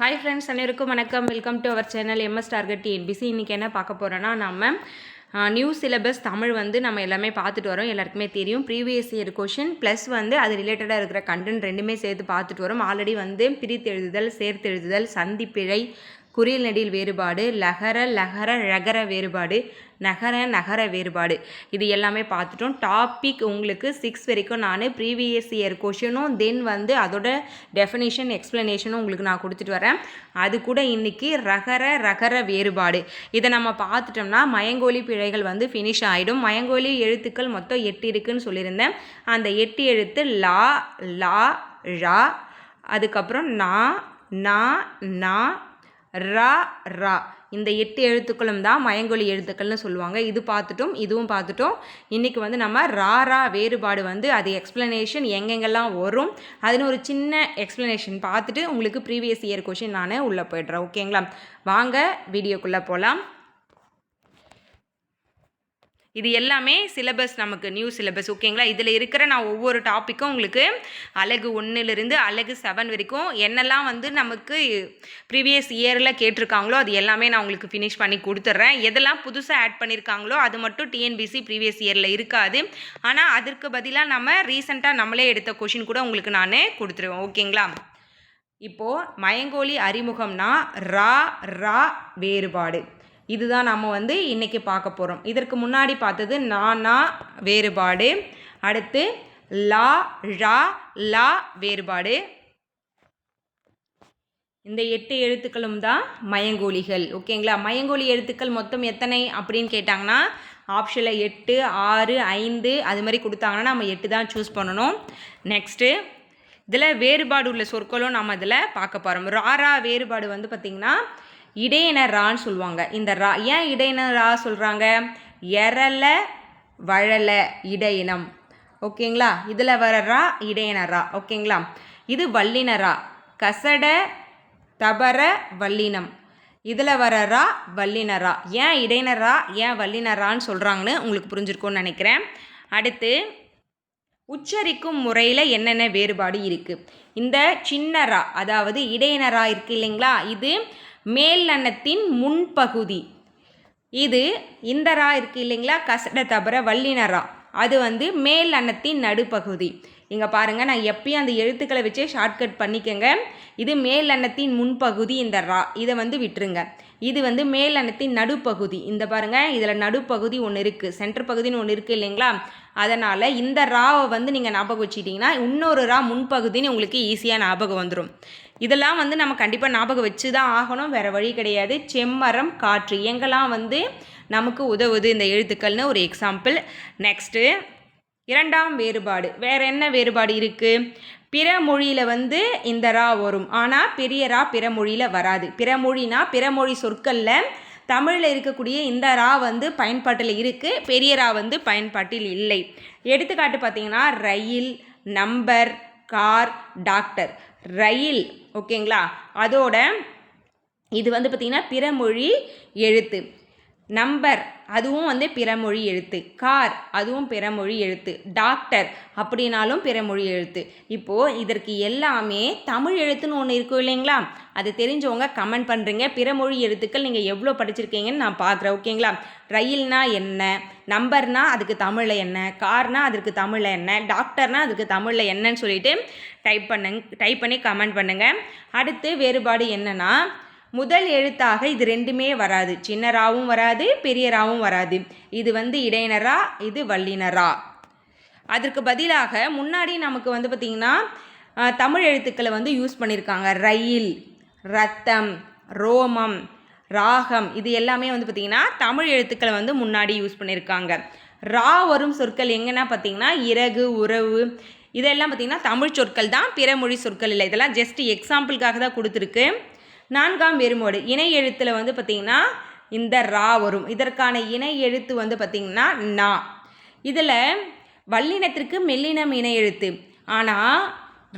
Hi friends அனைவருக்கும் வணக்கம். Welcome to our channel MS target TNPSC இன்றைக்கி என்ன பார்க்க போகிறோன்னா நம்ம நியூ சிலபஸ் தமிழ் வந்து நம்ம எல்லாமே பார்த்துட்டு வரோம். எல்லாருக்குமே தெரியும். ப்ரீவியஸ் இயர் கொஷின் ப்ளஸ் வந்து அது ரிலேட்டடாக இருக்கிற கண்டென்ட் ரெண்டுமே சேர்த்து பார்த்துட்டு வரோம். ஆல்ரெடி வந்து பிரித்து எழுதுதல் சேர்த்து எழுதுதல் சந்திப்பிழை குறியல் நெடில் வேறுபாடு லகர லகர ழகர வேறுபாடு நகர நகர வேறுபாடு. இது எல்லாமே பார்த்துட்டோம். டாபிக் உங்களுக்கு சிக்ஸ் வரைக்கும் நான் ப்ரீவியஸ் இயர் கொஷினும் தென் வந்து அதோட டெஃபினேஷன் எக்ஸ்ப்ளனேஷனும் உங்களுக்கு நான் கொடுத்துட்டு வரேன். அது கூட இன்றைக்கி ரகர ரகர வேறுபாடு. இதை நம்ம பார்த்துட்டோம்னா மயங்கோலி பிழைகள் வந்து ஃபினிஷ் ஆகிடும் மயங்கோலி எழுத்துக்கள் மொத்தம் எட்டு இருக்குன்னு சொல்லியிருந்தேன். அந்த எட்டு எழுத்து லா லா ழா அதுக்கப்புறம் நா நா நா ரா ரா இந்த எட்டு எழுத்துக்களும் தான் மயங்கொலி எழுத்துக்கள்னு சொல்லுவாங்க. இது பார்த்துட்டோம் இதுவும் பார்த்துட்டோம். இன்றைக்கி வந்து நம்ம ரா ரா வேறுபாடு வந்து அது எக்ஸ்ப்ளனேஷன் எங்கெங்கெல்லாம் வரும் அதுன்னு ஒரு சின்ன எக்ஸ்ப்ளனேஷன் பார்த்துட்டு உங்களுக்கு ப்ரீவியஸ் இயர் கொஷின் நான் உள்ளே போய்ட்றேன். ஓகேங்களா வாங்க வீடியோக்குள்ளே போகலாம் இது எல்லாமே சிலபஸ் நமக்கு நியூ சிலபஸ் ஓகேங்களா இதில் இருக்கிற நான் ஒவ்வொரு டாப்பிக்கும் உங்களுக்கு அழகு ஒன்றுலேருந்து அழகு செவன் வரைக்கும் என்னெல்லாம் வந்து நமக்கு ப்ரீவியஸ் இயரில் கேட்டிருக்காங்களோ அது எல்லாமே நான் உங்களுக்கு ஃபினிஷ் பண்ணி கொடுத்துட்றேன். எதெல்லாம் புதுசாக ஆட் பண்ணியிருக்காங்களோ அது மட்டும் டிஎன்பிசி ப்ரீவியஸ் இயரில் இருக்காது. ஆனால் அதற்கு பதிலாக நம்ம ரீசெண்டாக நம்மளே எடுத்த கொஷின் கூட உங்களுக்கு நான் கொடுத்துருவேன் ஓகேங்களா இப்போது மயங்கோலி அறிமுகம்னா ரா ரா வேறுபாடு. இதுதான் நம்ம வந்து இன்றைக்கி பார்க்க போகிறோம் இதற்கு முன்னாடி பார்த்தது நானா வேறுபாடு. அடுத்து லா ழா லா வேறுபாடு. இந்த எட்டு எழுத்துக்களும் தான் மயங்கோலிகள். ஓகேங்களா மயங்கோலி எழுத்துக்கள் மொத்தம் எத்தனை அப்படின்னு கேட்டாங்கன்னா ஆப்ஷனில் எட்டு ஆறு ஐந்து அது மாதிரி கொடுத்தாங்கன்னா நம்ம எட்டு தான் சூஸ் பண்ணணும். நெக்ஸ்ட்டு இதில் வேறுபாடு உள்ள சொற்களும் நம்ம இதில் பார்க்க போகிறோம் ராரா வேறுபாடு வந்து பார்த்திங்கன்னா இடையின ரான்னு சொல்லுவாங்க. இந்த ரா ஏன் இடையின ரா சொல்கிறாங்க எரல வழல இடையினம். ஓகேங்களா? இதில் வர ரா இடையின ரா. ஓகேங்களா? இது வல்லின ரா. கசட தபர வல்லினம் இதில் வர ரா வல்லினரா ஏன் இடையினரா ஏன் வல்லினரான்னு சொல்கிறாங்கன்னு உங்களுக்கு புரிஞ்சிருக்கும்னு நினைக்கிறேன். அடுத்து உச்சரிக்கும் முறையில் என்னென்ன வேறுபாடு இருக்குது இந்த சின்னரா அதாவது இடையினரா இருக்குது இல்லைங்களா? இது மேல்நன்னத்தின் முன்பகுதி. இது இந்த ரா இருக்குது இல்லைங்களா? கசட தவிர வல்லினரா. அது வந்து மேல் அன்னத்தின் நடுப்பகுதி. இங்கே பாருங்கள் நான் எப்பயும் அந்த எழுத்துக்களை வச்சே ஷார்ட்கட் பண்ணிக்கோங்க. இது மேல் அன்னத்தின் முன்பகுதி இந்த ரா இதை வந்து விட்டுருங்க. இது வந்து மேல் அன்னத்தின் நடுப்பகுதி. இந்த பாருங்கள் இதில் நடுப்பகுதி ஒன்று இருக்குது சென்டர் பகுதின்னு ஒன்று இருக்குது இல்லைங்களா? அதனால் இந்த ராவை வந்து நீங்கள் ஞாபகம் வச்சுக்கிட்டிங்கன்னா இன்னொரு ரா முன்பகுதின்னு உங்களுக்கு ஈஸியாக ஞாபகம் வந்துடும் இதெல்லாம் வந்து நம்ம கண்டிப்பாக ஞாபகம் வச்சு தான் ஆகணும். வேறு வழி கிடையாது. செம்மரம் காற்று எங்கெல்லாம் வந்து நமக்கு உதவுது இந்த எழுத்துக்கள்னு ஒரு எக்ஸாம்பிள் நெக்ஸ்ட்டு இரண்டாம் வேறுபாடு. வேறு என்ன வேறுபாடு இருக்குது பிற மொழியில் வந்து இந்த ரா வரும். ஆனால் பெரிய ரா பிற மொழியில் வராது. பிற மொழினா பிற மொழி சொற்களில் தமிழில் இருக்கக்கூடிய இந்த ரா வந்து பயன்பாட்டில் இருக்குது பெரிய ரா வந்து பயன்பாட்டில் இல்லை. எடுத்துக்காட்டு பார்த்திங்கன்னா rail number car doctor. Rail ஓகேங்களா? அதோட இது வந்து பார்த்திங்கன்னா பிறமொழி எழுத்து. நம்பர் அதுவும் வந்து பிறமொழி எழுத்து. கார் அதுவும் பிறமொழி எழுத்து. டாக்டர் அப்படின்னாலும் பிறமொழி எழுத்து. இப்போது இதற்கு எல்லாமே தமிழ் எழுத்துன்னு ஒன்று இருக்கும் இல்லைங்களா? அது தெரிஞ்சவங்க கமெண்ட் பண்ணுறீங்க பிறமொழி எழுத்துக்கள் நீங்கள் எவ்வளோ படிச்சிருக்கீங்கன்னு நான் பார்க்குறேன் ஓகேங்களா? ரயில்னா என்ன? நம்பர்னால் அதுக்கு தமிழில் என்ன? கார்னால் அதுக்கு தமிழில் என்ன? டாக்டர்னால் அதுக்கு தமிழில் என்னன்னு சொல்லிட்டு டைப் பண்ணுங்க டைப் பண்ணி கமெண்ட் பண்ணுங்கள் அடுத்து வேறுபாடு என்னென்னா முதல் எழுத்தாக இது ரெண்டுமே வராது. சின்னராகவும் வராது பெரியராகவும் வராது. இது வந்து இடையினரா இது வல்லினரா. அதற்கு பதிலாக முன்னாடி நமக்கு வந்து பார்த்திங்கன்னா தமிழ் எழுத்துக்களை வந்து யூஸ் பண்ணியிருக்காங்க ரயில் ரத்தம் ரோமம் ராகம் இது எல்லாமே வந்து பார்த்திங்கன்னா தமிழ் எழுத்துக்களை வந்து முன்னாடி யூஸ் பண்ணியிருக்காங்க ரா வரும் சொற்கள் எங்கன்னா பார்த்திங்கன்னா இறகு உறவு இதெல்லாம் பார்த்திங்கன்னா தமிழ் சொற்கள் தான் பிற மொழி சொற்கள் இல்லை. இதெல்லாம் ஜஸ்ட் எக்ஸாம்பிளுக்காக தான் கொடுத்துருக்கு. நான்காம் வெறுமோடு இணை எழுத்தில் வந்து பார்த்திங்கன்னா இந்த ரா வரும். இதற்கான இணை எழுத்து வந்து பார்த்திங்கன்னா நா. இதில் வல்லினத்திற்கு மெல்லினம் இணை எழுத்து. ஆனால்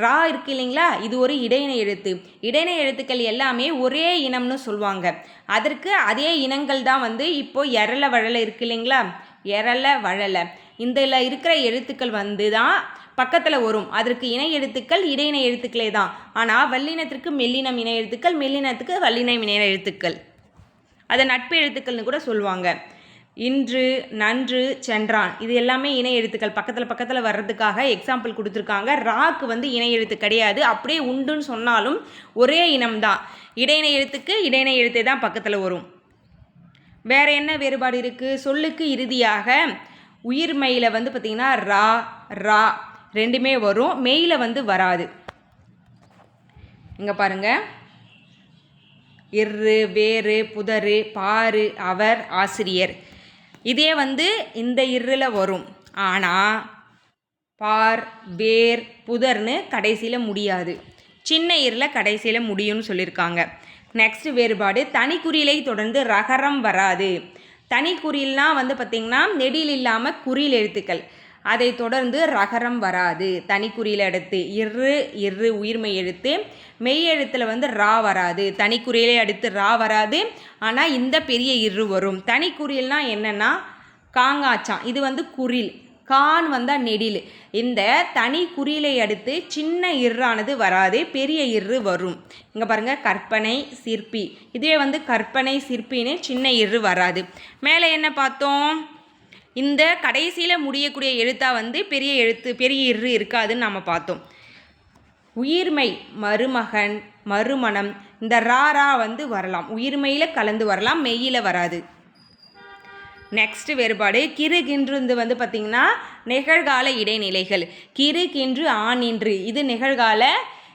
ரா இருக்கு இல்லைங்களா? இது ஒரு இடையின எழுத்து. இடையின எழுத்துக்கள் எல்லாமே ஒரே இனம்னு சொல்லுவாங்க. அதற்கு அதே இனங்கள் தான் வந்து இப்போது எரள வழல இருக்கு இல்லைங்களா? எரள வழலை இதில் இருக்கிற எழுத்துக்கள் வந்து தான் பக்கத்தில் வரும். அதற்கு இணை எழுத்துக்கள் இடையினை எழுத்துக்களே தான். ஆனால் வல்லினத்திற்கு மெல்லினம் இணை எழுத்துக்கள் மெல்லினத்துக்கு வல்லினம் இணை எழுத்துக்கள். அதை நட்பு எழுத்துக்கள்னு கூட சொல்லுவாங்க. இன்று நன்று சென்றான். இது எல்லாமே இணை எழுத்துக்கள். பக்கத்தில் பக்கத்தில் வர்றதுக்காக எக்ஸாம்பிள் கொடுத்துருக்காங்க. ராக்கு வந்து இணை எழுத்து கிடையாது. அப்படியே உண்டுன்னு சொன்னாலும் ஒரே இனம்தான் இடையினை எழுத்துக்கு இடையினை எழுத்தே தான் பக்கத்தில் வரும். வேற என்ன வேறுபாடு இருக்குது சொல்லுக்கு இறுதியாக உயிர்மையில் வந்து பார்த்திங்கன்னா ரா ரா ரெண்டுமே வரும். மெயிலில் வந்து வராது. இங்கே பாருங்கள் இரு வேறு புதரு பாரு அவர் ஆசிரியர். இதே வந்து இந்த இருல வரும். ஆனால் பார் வேர் புதர்னு கடைசியில் முடியாது. சின்ன இருல கடைசியில் முடியும்னு சொல்லியிருக்காங்க நெக்ஸ்ட் வேறுபாடு தனிக்குறியிலை தொடர்ந்து ரகரம் வராது. தனிக்குறியில்னால் வந்து பார்த்திங்கன்னா நெடில் இல்லாமல் குறியில் எழுத்துக்கள். அதை தொடர்ந்து ரகரம் வராது. தனிக்குறியில் அடுத்து இரு இரு உயிர்மை எழுத்து. மெய் எழுத்தில் வந்து ரா வராது. தனிக்குறியிலே அடுத்து ரா வராது. ஆனால் இந்த பெரிய இரு வரும். தனிக்குறியல்னா என்னென்னா காங்காச்சான் இது வந்து குரில். கான் வந்தால் நெடில். இந்த தனி குறியிலை அடுத்து சின்ன இர்றானது வராது. பெரிய இரு வரும். இங்கே பாருங்கள் கற்பனை சிற்பி. இதுவே வந்து கற்பனை சிற்பின்னு சின்ன இரு வராது. மேலே என்ன பார்த்தோம்? இந்த கடைசியில் முடியக்கூடிய எழுத்தா வந்து பெரிய எழுத்து பெரிய இரு இருக்காதுன்னு நம்ம பார்த்தோம். உயிர்மை மருமகன் மறுமணம் இந்த ராரா வந்து வரலாம். உயிர்மையில் கலந்து வரலாம் மெய்யில் வராது. நெக்ஸ்ட் வேறுபாடு கிறு கின்று வந்து பார்த்திங்கன்னா நிகழ்கால இடைநிலைகள். கிறு கின்று ஆனின்று இது நிகழ்கால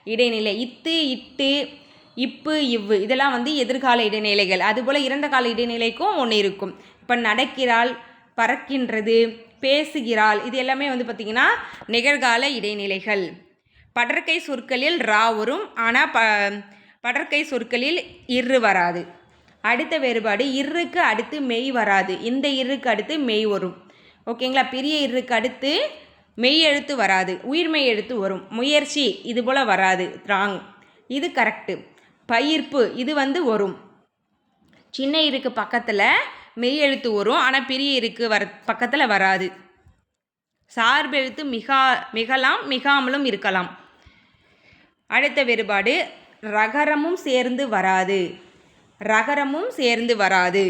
இடைநிலை. இத்து இட்டு இப்பு இவ்வு. இதெல்லாம் வந்து எதிர்கால இடைநிலைகள். அதுபோல் இறந்த கால இடைநிலைக்கும் ஒன்று இருக்கும். இப்போ நடக்கிறாள் பறக்கின்றது பேசுகிறாள். இது எல்லாமே வந்து பார்த்திங்கன்னா நிகழ்கால இடைநிலைகள். படற்கை சொற்களில் ரா வரும் ஆனால் ப படற்கை சொற்களில் இரு வராது. அடுத்த வேறுபாடு இருக்கு அடுத்து மெய் வராது. இந்த இருக்கு அடுத்து மெய் வரும். ஓகேங்களா? பெரிய இருக்கு அடுத்து மெய் எழுத்து வராது. உயிர்மெய் எழுத்து வரும். முயற்சி இது போல் வராது. ராங். இது கரெக்டு பயிர்ப்பு இது வந்து வரும். சின்ன இருக்கு பக்கத்தில் மெய் எழுத்து வரும் ஆனால் பெரிய இருக்கு வர பக்கத்தில் வராது. சார்பெழுத்து மிகா மிகலாம் மிகாமலும் இருக்கலாம். அடுத்த வேறுபாடு ரகரமும் சேர்ந்து வராது. ரகரமும் சேர்ந்து வராது.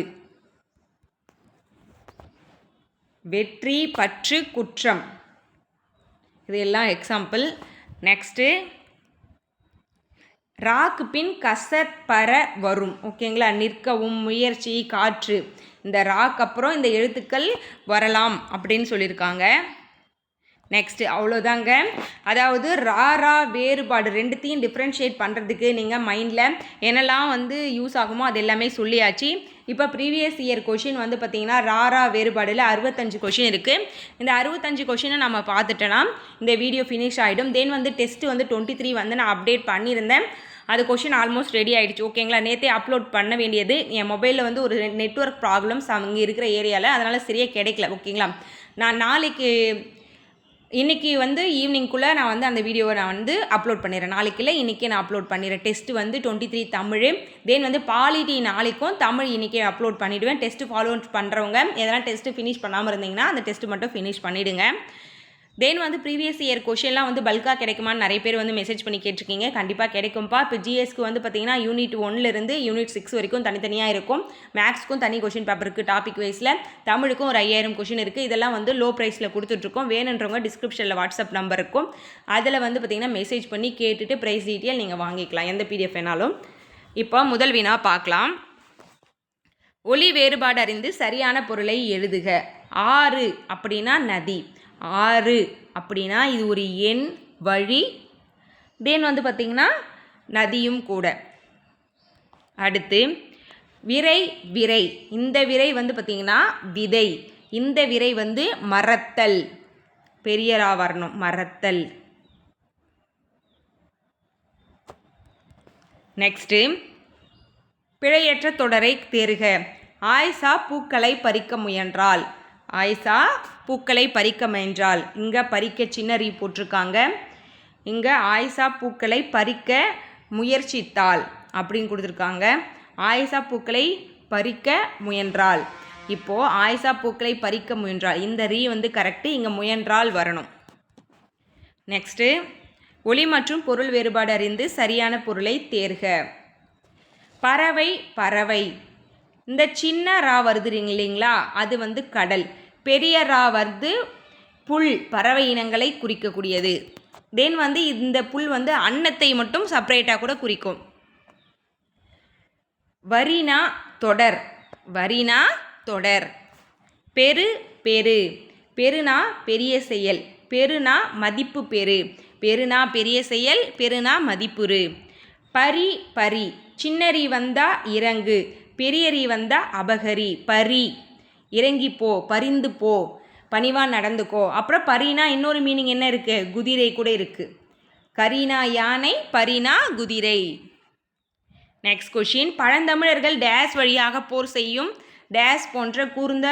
வெற்றி பற்று குற்றம். இது எல்லாம் எக்ஸாம்பிள் நெக்ஸ்ட்டு ராக்கு பின் கசற்பர வரும் ஓகேங்களா நிற்கவும் முயற்சி காற்று. இந்த ராக் அப்புறம் இந்த எழுத்துக்கள் வரலாம் அப்படின்னு சொல்லியிருக்காங்க. நெக்ஸ்ட்டு அவ்வளோதாங்க. அதாவது ரா ரா வேறுபாடு ரெண்டுத்தையும் டிஃப்ரென்ஷியேட் பண்ணுறதுக்கு நீங்கள் மைண்டில் என்னெல்லாம் வந்து யூஸ் ஆகுமோ அது எல்லாமே சொல்லியாச்சு. இப்போ ப்ரீவியஸ் இயர் கொஷின் வந்து பார்த்திங்கன்னா ராரா வேறுபாடில் அறுபத்தஞ்சு கொஷின் இருக்குது இந்த அறுபத்தஞ்சு கொஷினை நம்ம பார்த்துட்டோன்னா இந்த வீடியோ ஃபினிஷ் ஆகிடும் தென் வந்து டெஸ்ட்டு வந்து டுவெண்ட்டி த்ரீ வந்து நான் அப்டேட் பண்ணியிருந்தேன். அது கொஷின் ஆல்மோஸ்ட் ரெடி ஆகிடுச்சு ஓகேங்களா நேற்றே அப்லோட் பண்ண வேண்டியது. என் மொபைலில் வந்து ஒரு நெட்ஒர்க் ப்ராப்ளம்ஸ் அங்கே இருக்கிற ஏரியாவில் அதனால் சரியாக கிடைக்கல. ஓகேங்களா நான் நாளைக்கு இன்றைக்கி வந்து ஈவினிங்குள்ளே நான் வந்து அந்த வீடியோவை நான் வந்து அப்லோட் பண்ணிடுறேன். நாளைக்கு இல்லை இன்றைக்கே நான் அப்லோட் பண்ணிடுறேன். டெஸ்ட் வந்து டுவெண்ட்டி த்ரீ தமிழ். தென் வந்து பாலிட்டி நாளைக்கும் தமிழ் இன்றைக்கே அப்லோட் பண்ணிவிடுவேன் டெஸ்ட்டு ஃபாலோ பண்ணுறவங்க எதனா டெஸ்ட்டு ஃபினிஷ் பண்ணாமல் இருந்தீங்கன்னா அந்த டெஸ்ட்டு மட்டும் ஃபினிஷ் பண்ணிவிடுங்க தென் வந்து ப்ரீவியஸ் இயர் கொஷின்லாம் வந்து பல்காக கிடைக்குமான்னு நிறைய பேர் வந்து மெசேஜ் பண்ணி கேட்டிருக்கீங்க. கண்டிப்பாக கிடைக்கும்ப்பா இப்போ ஜிஎஸ்க்கு வந்து பார்த்தீங்கன்னா யூனிட் ஒன்லேருந்து யூனிட் சிக்ஸ் வரைக்கும் தனித்தனியாக இருக்கும். மேக்ஸ்க்கும் தனி கொஷின் பேப்பர் இருக்குது டாபிக் வைஸில் தமிழுக்கும் ஒரு ஐயாயிரம் கொஷின் இருக்குது இதெல்லாம் வந்து லோ ப்ரைஸில் கொடுத்துட்ருக்கோம் வேணுன்றவங்க டிஸ்கிரிப்ஷனில் வாட்ஸ்அப் நம்பர் இருக்கும். அதில் வந்து பார்த்திங்கன்னா மெசேஜ் பண்ணி கேட்டுட்டு ப்ரைஸ் டீட்டெயில் நீங்கள் வாங்கிக்கலாம். எந்த பிடிஎஃப் வேணாலும். இப்போ முதல் வினா பார்க்கலாம். ஒளி வேறுபாடு அறிந்து சரியான பொருளை எழுதுக. ஆறு அப்படின்னா நதி. ஆறு. அப்படின்னா இது ஒரு எண் வழி. தென் வந்து பார்த்திங்கன்னா நதியும் கூட. அடுத்து விரை விரை. இந்த விரை வந்து பார்த்திங்கன்னா விதை. இந்த விரை வந்து மரத்தல் பெரியரா வரணும் மரத்தல் நெக்ஸ்ட்டு பிழையற்ற தொடரை தேறுக ஆயிஷா பூக்களை பறிக்க முயன்றாள். ஆயிஷா பூக்களை பறிக்க முயன்றாள். இங்கே பறிக்க சின்ன ரீ போட்டிருக்காங்க. இங்கே ஆயிஷா பூக்களை பறிக்க முயற்சித்தாள் அப்படின்னு கொடுத்துருக்காங்க. ஆயிஷா பூக்களை பறிக்க முயன்றாள். இப்போது ஆயிஷா பூக்களை பறிக்க முயன்றாள். இந்த ரீ வந்து கரெக்டு இங்கே முயன்றால் வரணும். நெக்ஸ்ட்டு ஒளி மற்றும் பொருள் வேறுபாடு அறிந்து சரியான பொருளை தேர்க. பறவை பறவை. இந்த சின்ன ரா வருது இல்லைங்களா? அது வந்து கடல். பெரிய ரா வருது புல் பறவை இனங்களை குறிக்கக்கூடியது. தென் வந்து இந்த புல் வந்து அன்னத்தை மட்டும் செப்பரேட்டாக கூட குறிக்கும். வரினா தொடர். வரினா தொடர். பெரு பெரு. பெருனா பெரிய செயல். பெருனா மதிப்பு பெரு. பெருனா பெரிய செயல் பெருனா மதிப்புரு. பரி பரி. சின்னரி வந்தா இறங்கு. பெரியரி வந்தால் அபகரி பரி. இறங்கி போ பரிந்து போ. பணிவா நடந்துக்கோ. அப்புறம் பரினா இன்னொரு மீனிங் என்ன இருக்குது குதிரை கூட இருக்குது கரீனா யானை பரினா குதிரை. நெக்ஸ்ட் கொஷின் பழந்தமிழர்கள் டேஸ் வழியாக போர் செய்யும் டேஸ் போன்ற கூர்ந்த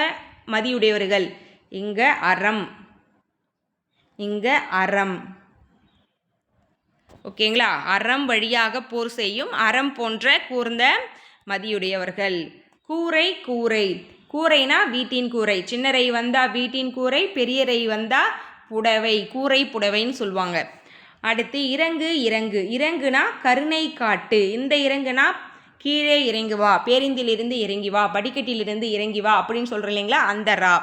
மதியுடையவர்கள். இங்கே அறம். இங்கே அறம். ஓகேங்களா அறம் வழியாக போர் செய்யும் அறம் போன்ற கூர்ந்த மதியுடையவர்கள். கூரை கூரை. கூரைனா வீட்டின் கூரை. சின்னரை வந்தா வீட்டின் கூரை பெரியரை வந்தா புடவை. கூரை புடவைன்னு சொல்லுவாங்க அடுத்து இறங்கு இறங்கு. இறங்குனா கருணை காட்டு. இந்த இறங்குனா கீழே இறங்கி வா. பேருந்திலிருந்து இறங்கி வா. படிக்கட்டிலிருந்து இறங்கி வா அப்படின்னு சொல்கிறோம் இல்லைங்களா? அந்த ரா.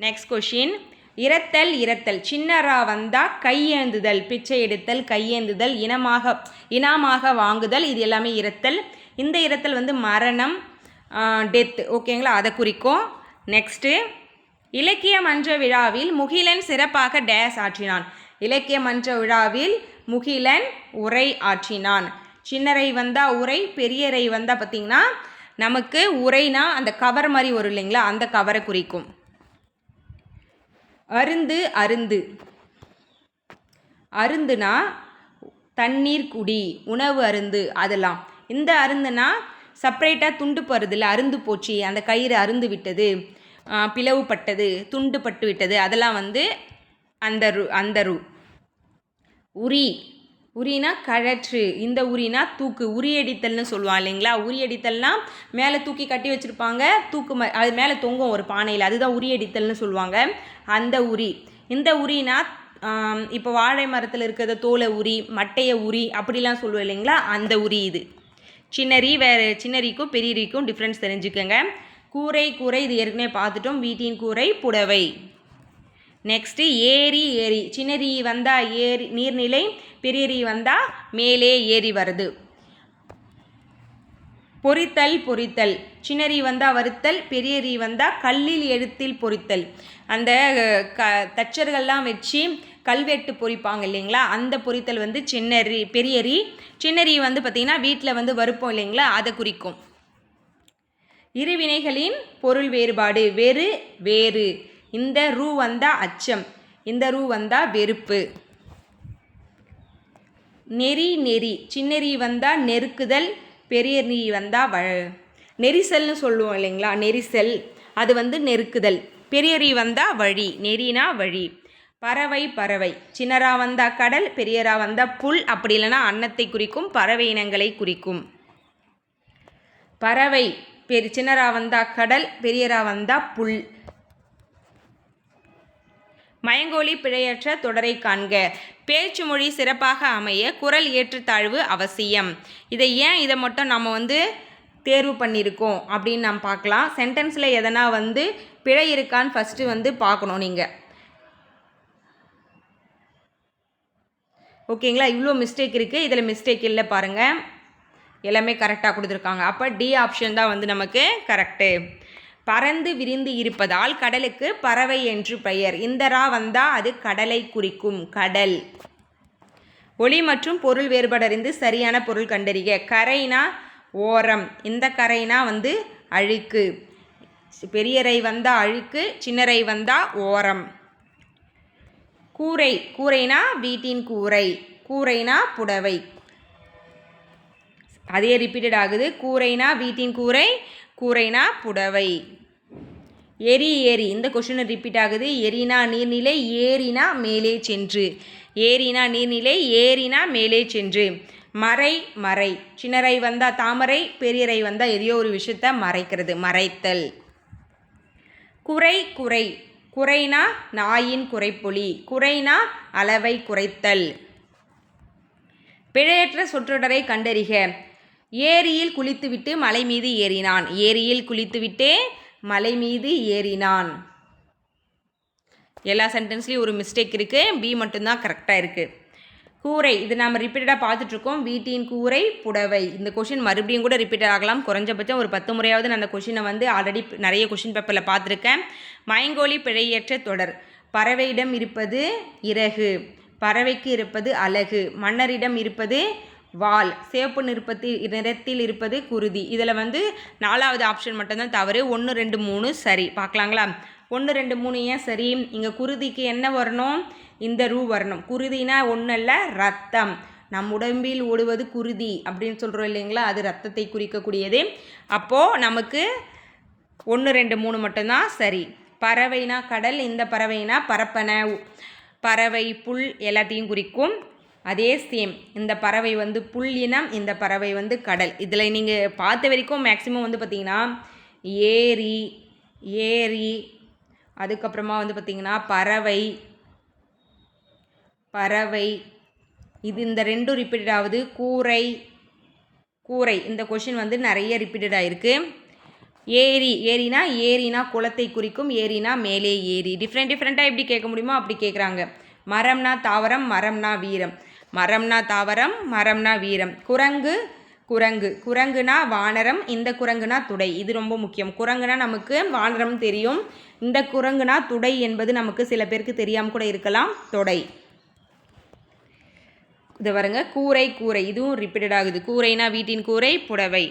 Next question இரத்தல் இரத்தல். சின்ன ரா வந்தால் கையேந்துதல். பிச்சை எடுத்தல் கையேந்துதல். இனமாக இனமாக வாங்குதல். இது எல்லாமே இரத்தல். இந்த இடத்தில் வந்து மரணம் டெத் ஓகேங்களா அதை குறிக்கும். நெக்ஸ்ட்டு இலக்கிய மன்ற விழாவில் முகிலன் சிறப்பாக டேஸ் ஆற்றினான். இலக்கிய மன்ற விழாவில் முகிலன் உரை ஆற்றினான். சின்னரை வந்தால் உரை பெரியரை வந்தால் பார்த்திங்கன்னா நமக்கு உரைனா அந்த கவர் மாதிரி வரும் இல்லைங்களா? அந்த கவரை குறிக்கும். அருந்து அருந்து. அருந்துனா தண்ணீர் குடி உணவு அருந்து அதெல்லாம். இந்த அருந்துனா செப்பரேட்டாக துண்டு போகிறதுல அருந்து போச்சு அந்த கயிறு அருந்து விட்டது பிளவுபட்டது துண்டு பட்டு விட்டது அதெல்லாம் வந்து அந்த ரு அந்த ரு. உரி. உரினா கழற்று இந்த உரினா தூக்கு உரியடித்தல்னு சொல்லுவான் இல்லைங்களா? உரியடித்தல்னால் மேலே தூக்கி கட்டி வச்சுருப்பாங்க தூக்கு ம அது மேலே தொங்கும் ஒரு பானையில் அதுதான் உரியடித்தல்னு சொல்லுவாங்க. அந்த உரி. இந்த உரினா இப்போ வாழை மரத்தில் இருக்கிறத தோலை உரி மட்டையை உரி அப்படிலாம் சொல்லுவோம் இல்லைங்களா? அந்த உரி இது. சின்னரி வேறு சின்னரிக்கும் பெரியரிக்கும் டிஃப்ரென்ஸ் தெரிஞ்சுக்கோங்க. கூரை கூரை இது ஏற்கனவே பார்த்துட்டோம். வீட்டின் கூரை புடவை. நெக்ஸ்ட்டு ஏரி ஏரி. சின்னரி வந்தால் ஏரி நீர்நிலை பெரியரி வந்தால் மேலே ஏறி வருது. பொறித்தல் பொறித்தல். சின்னரி வந்தால் வருத்தல் பெரியரி வந்தால் கல்லில் எழுத்தில் பொறித்தல். அந்த க தச்சர்கள்லாம் வச்சு கல்வெட்டு பொறிப்பாங்க இல்லைங்களா? அந்த பொறித்தல் வந்து சின்னரி பெரியரி. சின்னரி வந்து பார்த்திங்கன்னா வீட்டில் வந்து வறுப்போம் இல்லைங்களா? அதை குறிக்கும். இருவினைகளின் பொருள் வேறுபாடு. வெறு வேறு. இந்த ரூ வந்தால் அச்சம். இந்த ரூ வந்தால் வெறுப்பு. நெறி நெறி. சின்னெறி வந்தால் நெருக்குதல் பெரிய வந்தால் வ நெரிசல்னு சொல்லுவோம் இல்லைங்களா? நெரிசல். அது வந்து நெருக்குதல். பெரியரி வந்தால் வழி. நெறினா வழி. பறவை பறவை. சின்னரா வந்தா கடல் பெரியரா வந்தா புல். அப்படி இல்லைன்னா அன்னத்தை குறிக்கும் பறவை இனங்களை குறிக்கும். பறவை பெரி சின்னரா வந்தா கடல் பெரியரா வந்தா புல். மயங்கோலி பிழையற்ற தொடரை காண்க. பேச்சு மொழி சிறப்பாக அமைய குரல் ஏற்றுத்தாழ்வு அவசியம். இதை ஏன் இதை மட்டும் நம்ம வந்து தேர்வு பண்ணியிருக்கோம் அப்படின்னு நம்ம பார்க்கலாம். சென்டென்ஸில் எதனா வந்து பிழை இருக்கான்னு ஃபஸ்ட்டு வந்து பார்க்கணும் நீங்கள் ஓகேங்களா? இவ்வளோ மிஸ்டேக் இருக்குது இதில் மிஸ்டேக் இல்லை பாருங்கள் எல்லாமே கரெக்டாக கொடுத்துருக்காங்க. அப்போ டி ஆப்ஷன் தான் வந்து நமக்கு கரெக்டு பறந்து விரிந்து இருப்பதால் கடலுக்கு பறவை என்று பெயர். இந்த ரா வந்தால் அது கடலை குறிக்கும். கடல். ஒளி மற்றும் பொருள் வேறுபடறிந்து சரியான பொருள் கண்டறிக. கரைனா ஓரம். இந்த கரைனா வந்து அழுக்கு. பெரியரை வந்தால் அழுக்கு சின்னரை வந்தால் ஓரம். கூரை கூரைனா வீட்டின் கூரை கூரைனா புடவை. அதே ரிப்பீட்டட் ஆகுது. கூரைனா வீட்டின் கூரை கூரைனா புடவை. எரி ஏரி. இந்த கொஷின் ரிப்பீட் ஆகுது. எரினா நீர்நிலை ஏரினா மேலே சென்று. ஏரினா நீர்நிலை ஏரினா மேலே சென்று. மறை மறை. சின்னரை வந்தால் தாமரை பெரியரை வந்தால் எதையோ ஒரு விஷயத்த மறைக்கிறது மறைத்தல். குறை குறை. குறைனா நாயின் குறைப்பொலி குறைனா அளவை குறைத்தல். பிழையற்ற சொற்றொடரை கண்டறிக. ஏரியில் குளித்துவிட்டு மலை மீது ஏறினான். ஏரியில் குளித்துவிட்டே மலை மீது ஏறினான். எல்லா சென்டென்ஸ்லேயும் ஒரு மிஸ்டேக் இருக்குது பி மட்டும்தான் கரெக்டாக இருக்குது கூரை இது நம்ம ரிப்பீட்டடாக பார்த்துட்ருக்கோம் வீட்டின் கூரை புடவை. இந்த கொஷின் மறுபடியும் கூட ரிப்பீட் ஆகலாம். குறைஞ்சபட்சம் ஒரு பத்து முறையாவது நான் அந்த கொஷினை வந்து ஆல்ரெடி நிறைய கொஷின் பேப்பரில் பார்த்துருக்கேன். மயங்கோலி பிழையற்ற தொடர். பறவையிடம் இருப்பது இறகு. பறவைக்கு இருப்பது அழகு மன்னரிடம் இருப்பது வால். சிவப்பு நிற்பத்தில் நிறத்தில் இருப்பது குருதி. இதில் வந்து நாலாவது ஆப்ஷன் மட்டும்தான் தவறு. ஒன்று ரெண்டு மூணு சரி. பார்க்கலாங்களா? ஒன்று ரெண்டு மூணு ஏன் சரி? இங்கே குருதிக்கு என்ன வரணும்? இந்த ரூ வரணும். குருதினா ஒன்றும் இல்லை ரத்தம். நம் உடம்பில் ஓடுவது குருதி அப்படின்னு சொல்கிறோம் இல்லைங்களா? அது ரத்தத்தை குறிக்கக்கூடியது. அப்போது நமக்கு ஒன்று ரெண்டு மூணு மட்டும்தான் சரி. பறவைனா கடல் இந்த பறவைனா பரப்பனை. பறவை புல் எல்லாத்தையும் குறிக்கும். அதே சேம் இந்த பறவை வந்து புல் இனம் இந்த பறவை வந்து கடல். இதில் நீங்கள் பார்த்த வரைக்கும் மேக்சிமம் வந்து பார்த்திங்கன்னா ஏரி ஏரி. அதுக்கப்புறமா வந்து பார்த்திங்கன்னா பறவை. பறவை. இது இந்த ரெண்டும் ரிப்பீட்டட் ஆகுது. கூரை. கூரை. இந்த கொஷின் வந்து நிறைய ரிப்பீட்டட் ஆகிருக்கு ஏரி. ஏரினா ஏரினா குளத்தை குறிக்கும். ஏரினா மேலே ஏரி. டிஃப்ரெண்ட் டிஃப்ரெண்ட்டாக எப்படி கேட்க முடியுமோ அப்படி கேட்குறாங்க. மரம்னா தாவரம் மரம்னா வீரம். மரம்னா தாவரம் மரம்னா வீரம். குரங்கு குரங்கு. குரங்குனா வானரம் இந்த குரங்குனா துடை. இது ரொம்ப முக்கியம். குரங்குனா நமக்கு வானரம் தெரியும். இந்த குரங்குனா துடை என்பது நமக்கு சில பேருக்கு தெரியாமல் கூட இருக்கலாம். தொடை. இது பாருங்க கூரை கூரை. இதுவும் ரிப்பீட்டட் ஆகுது. கூரைனா வீட்டின் கூரை புடவை.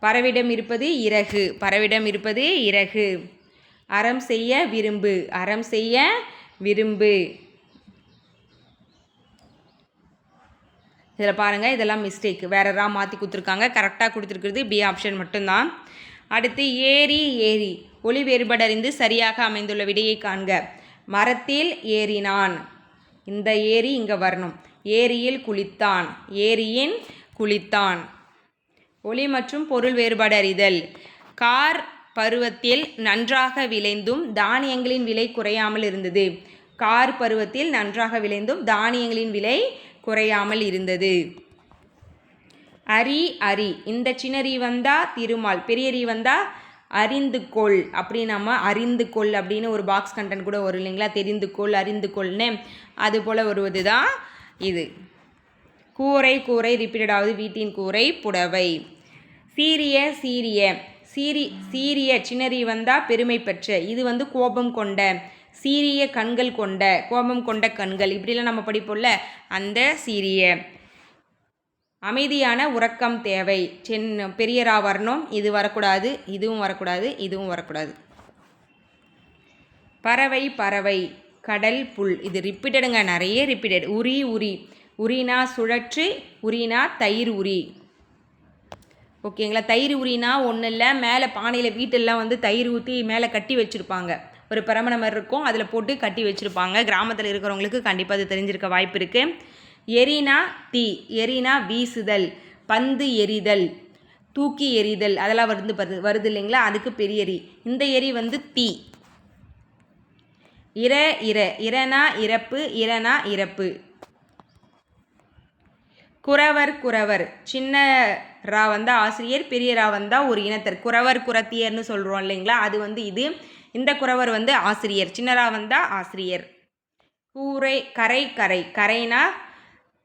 பறவிடம் இருப்பது இறகு. பறவிடம் இருப்பது இறகு. அறம் செய்ய விரும்பு. அறம் செய்ய விரும்பு. இதில் பாருங்கள் இதெல்லாம் மிஸ்டேக் வேற ரா மாற்றி கொடுத்துருக்காங்க. கரெக்டாக கொடுத்துருக்குறது பி ஆப்ஷன் மட்டும்தான். அடுத்து ஏரி ஏரி ஒளி வேறுபடறிந்து சரியாக அமைந்துள்ள விடையை காண்க. மரத்தில் ஏறினான். இந்த ஏரி இங்கே வரணும். ஏரியில் குளித்தான். ஏரியின் குளித்தான். ஒளி மற்றும் பொருள் வேறுபாடு அறிதல். கார் பருவத்தில் நன்றாக விளைந்தும் தானியங்களின் விலை குறையாமல் இருந்தது. கார் பருவத்தில் நன்றாக விளைந்தும் தானியங்களின் விலை குறையாமல் இருந்தது. அரி அரி. இந்த சின்னரி வந்தா திருமால் பெரியரி வந்தா அறிந்து கொள் அப்படி நம்ம அறிந்து கொள் அப்படின்னு ஒரு பாக்ஸ் கண்டென்ட் கூட வரும் இல்லைங்களா? தெரிந்து கொள் அறிந்து கொள்னு அது போல் வருவது தான் இது. கூரை கூரை ரிப்பீட்டடாவது வீட்டின் கூரை புடவை. சீரிய சீரிய சீரி சீரிய சின்னரி வந்தால் பெருமை பெற்ற. இது வந்து கோபம் கொண்ட சீரிய கண்கள் கொண்ட கோபம் கொண்ட கண்கள். இப்படிலாம் நம்ம படிப்போம்ல அந்த சீரிய அமைதியான உறக்கம் தேவை. சென் பெரியரா வரணும் இது வரக்கூடாது இதுவும் வரக்கூடாது இதுவும் வரக்கூடாது. பறவை பறவை. கடல் புல். இது ரிப்பீட்டடுங்க நிறைய ரிப்பீட்டட் உரி உரி. உரினா சுழற்று உரினா தயிர் உரி. ஓகேங்களா? தயிர் உரினா ஒன்றும் இல்லை மேலே பானையில் வீட்டெல்லாம் வந்து தயிர் ஊற்றி மேலே கட்டி வச்சுருப்பாங்க. ஒரு பரமனை மாதிரி இருக்கும் அதில் போட்டு கட்டி வச்சுருப்பாங்க. கிராமத்தில் இருக்கிறவங்களுக்கு கண்டிப்பாக அது தெரிஞ்சிருக்க வாய்ப்பு இருக்குது எரினா தீ எரினா வீசுதல் பந்து எரிதல் தூக்கி எறிதல் அதெல்லாம் வந்து வருது வருது இல்லைங்களா? அதுக்கு பெரிய எரி. இந்த எரி வந்து தீ. இர இர இரனா இறப்பு இரனா இறப்பு. குறவர் குறவர். சின்ன ரா வந்தால் ஆசிரியர் பெரிய ரா வந்தால் ஒரு இனத்தர். குறவர் குரத்தியர்னு சொல்கிறோம் இல்லைங்களா? அது வந்து இது. இந்த குறவர் வந்து ஆசிரியர். சின்னரா வந்தால் ஆசிரியர். கூரை கரை கரை. கரைனா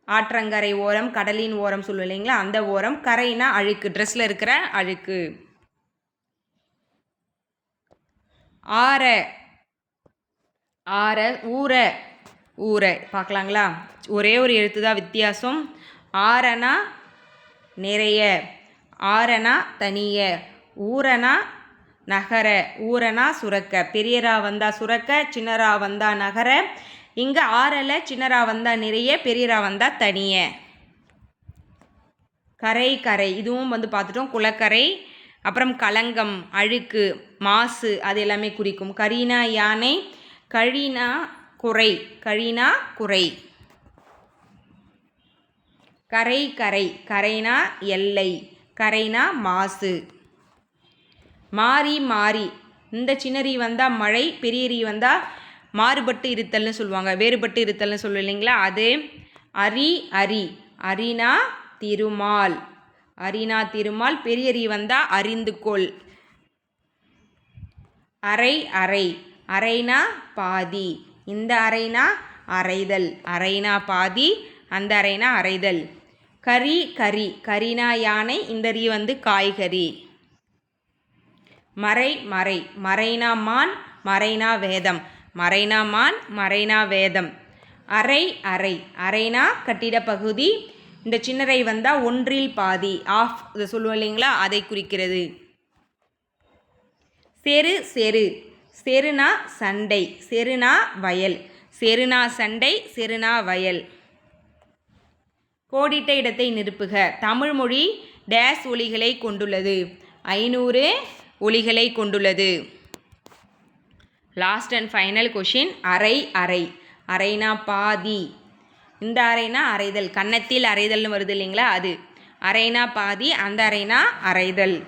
ஆற்றங்கரை ஓரம் கடலின் ஓரம் சொல்லுவோம் இல்லைங்களா? அந்த ஓரம். கரைனா அழுக்கு. ட்ரெஸ்ஸில் இருக்கிற அழுக்கு. ஆற ஆற ஊற. ஊற. பார்க்கலாங்களா? ஒரே ஒரு எழுத்து தான் வித்தியாசம். ஆறனா நிறைய. ஆறனா தனிய. ஊரனா நகர. ஊரனா சுரக்க. பெரியரா வந்தால் சுரக்க சின்னரா வந்தால் நகர. இங்கே ஆறல சின்னரா வந்தால் நிறைய பெரியரா வந்தால் தனிய. கரை கரை. இதுவும் வந்து பார்த்துட்டோம். குளக்கரை அப்புறம் களங்கம் அழுக்கு மாசு அது எல்லாமே குறிக்கும். கரீனா யானை கழினா குறை கழினா குறை. கரை கரை கரைனா எல்லை கரைனா மாசு. மாறி மாறி. இந்த சின்ன ரீ வந்தால் மழை பெரிய ரீ வந்தால் மாறுபட்டு இருத்தல்னு சொல்லுவாங்க. வேறுபட்டு இருத்தல்னு சொல்லுவோம் இல்லைங்களா? அது அரி அரி. அரினா திருமால். அரினா திருமால் பெரிய ரீ வந்தால் அறிந்து கொள் அரை அரை. அரைனா பாதி. இந்த அரைனா அரைதல். அரைனா பாதி அந்த அரைனா அரைதல். கறி கறி. கரினா யானை இந்த ரீ வந்து காய்கறி. மறை மறை. மறைனா மான் மறைனா வேதம். மறைனா மான் மறைனா வேதம். அரை அரை. அரைனா கட்டிட பகுதி. இந்த சின்னரை வந்தால் ஒன்றில் பாதி. ஆஃப் இதை சொல்லுவோம் இல்லைங்களா? அதை குறிக்கிறது. செரு செரு. செருனா சண்டை செருனா வயல். செருனா சண்டை செருனா வயல். கோடிட்ட இடத்தை நிரப்புக. தமிழ் மொழி டேஸ் ஒலிகளை கொண்டுள்ளது. ஐநூறு ஒலிகளை கொண்டுள்ளது. லாஸ்ட் அண்ட் ஃபைனல் கொஷின் அரை அரை. அரைனா பாதி. இந்த அரைனா அரைதல். கன்னத்தில் அரைதல்னு வருது இல்லைங்களா அது. அரைனா பாதி அந்த அரைனா அரைதல்.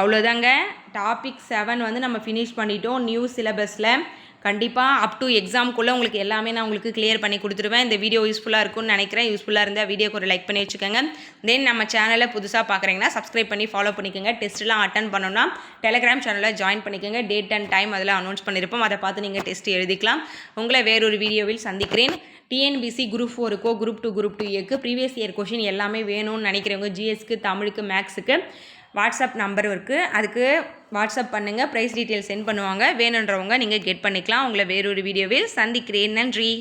அவ்வளோதாங்க. டாபிக் செவன் வந்து நம்ம ஃபினிஷ் பண்ணிட்டோம். நியூ சிலபஸில் கண்டிப்பாக அப் டு எக்ஸாம்குள்ளே உங்களுக்கு எல்லாமே நான் உங்களுக்கு கிளியர் பண்ணி கொடுத்துருவேன். இந்த வீடியோ யூஸ்ஃபுல்லாக இருக்கும்னு நினைக்கிறேன். யூஸ்ஃபுல்லாக இருந்தால் வீடியோக்கு ஒரு லைக் பண்ணி வச்சுக்கோங்க. தென் நம்ம சேனலை புதுசாக பார்க்குறீங்கன்னா சப்ஸ்கிரைப் பண்ணி ஃபாலோ பண்ணிக்கோங்க. டெஸ்ட்லாம் அட்டன் பண்ணோன்னா டெலிகிராம் சேனலில் ஜாயின் பண்ணிக்கோங்க. டேட் அண்ட் டைம் அதில் அனௌன்ஸ் பண்ணியிருப்போம் அதை பார்த்து நீங்கள் டெஸ்ட் எழுதிக்கலாம். உங்களை வேறொரு வீடியோவில் சந்திக்கிறேன். டிஎன்பிசி குரூப் ஃபோருக்கோ குரூப் டூ குரூப் டூ ஏக்கு ப்ரீவியஸ் இயர் கொஷின் எல்லாமே வேணும்னு நினைக்கிறவங்க ஜிஎஸ்க்கு தமிழுக்கு மேக்ஸுக்கு வாட்ஸ்அப் நம்பர் இருக்குது அதுக்கு வாட்ஸ்அப் பண்ணுங்கள் ப்ரைஸ் டீட்டெயில் சென்ட் பண்ணுவாங்க. வேணுன்றவங்க நீங்கள் கெட் பண்ணிக்கலாம். உங்களை வேறொரு வீடியோவில் சந்திக்கிறேன். நன்றி.